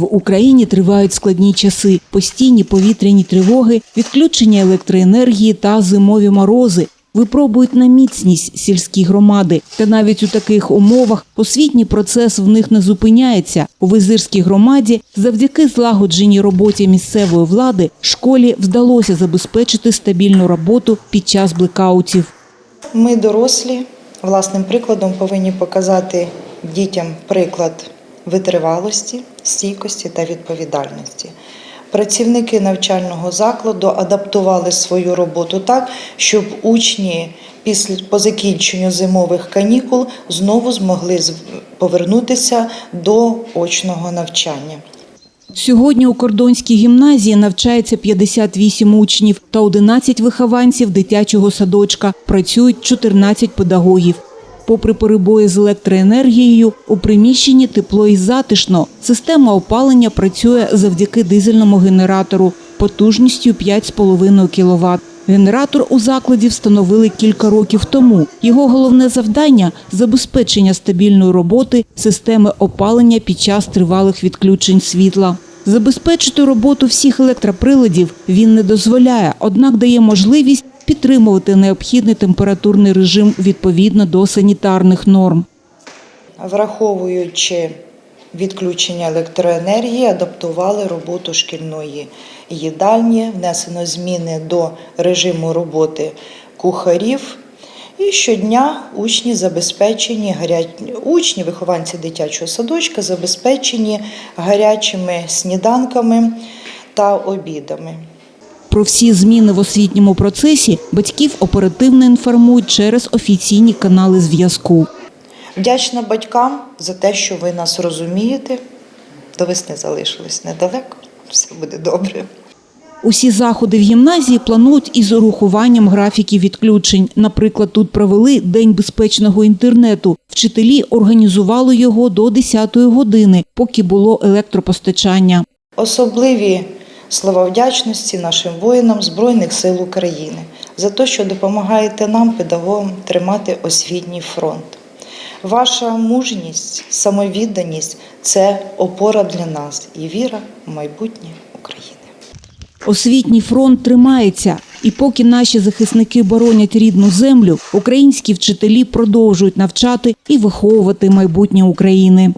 В Україні тривають складні часи, постійні повітряні тривоги, відключення електроенергії та зимові морози. Випробують на міцність сільські громади. Та навіть у таких умовах освітній процес в них не зупиняється. У Визирській громаді завдяки злагодженій роботі місцевої влади школі вдалося забезпечити стабільну роботу під час блекаутів. Ми, дорослі, власним прикладом повинні показати дітям приклад витривалості, стійкості та відповідальності. Працівники навчального закладу адаптували свою роботу так, щоб учні після по закінченню зимових канікул знову змогли повернутися до очного навчання. Сьогодні у кордонській гімназії навчається 58 учнів та 11 вихованців дитячого садочка. Працюють 14 педагогів. Попри перебої з електроенергією, у приміщенні тепло і затишно. Система опалення працює завдяки дизельному генератору потужністю 5,5 кВт. Генератор у закладі встановили кілька років тому. Його головне завдання забезпечення стабільної роботи системи опалення під час тривалих відключень світла. Забезпечити роботу всіх електроприладів він не дозволяє, однак дає можливість підтримувати необхідний температурний режим відповідно до санітарних норм. Враховуючи відключення електроенергії, адаптували роботу шкільної їдальні, внесено зміни до режиму роботи кухарів. І щодня учні забезпечені учні, вихованці дитячого садочка забезпечені гарячими сніданками та обідами. Про всі зміни в освітньому процесі батьків оперативно інформують через офіційні канали зв'язку. Вдячна батькам за те, що ви нас розумієте. До весни залишилось недалеко. Все буде добре. Усі заходи в гімназії планують із урахуванням графіків відключень. Наприклад, тут провели День безпечного інтернету. Вчителі організували його до 10-ї години, поки було електропостачання. Особливі слова вдячності нашим воїнам Збройних сил України за те, що допомагаєте нам, педагогам, тримати освітній фронт. Ваша мужність, самовідданість це опора для нас і віра в майбутнє України. Освітній фронт тримається. І поки наші захисники боронять рідну землю, українські вчителі продовжують навчати і виховувати майбутнє України.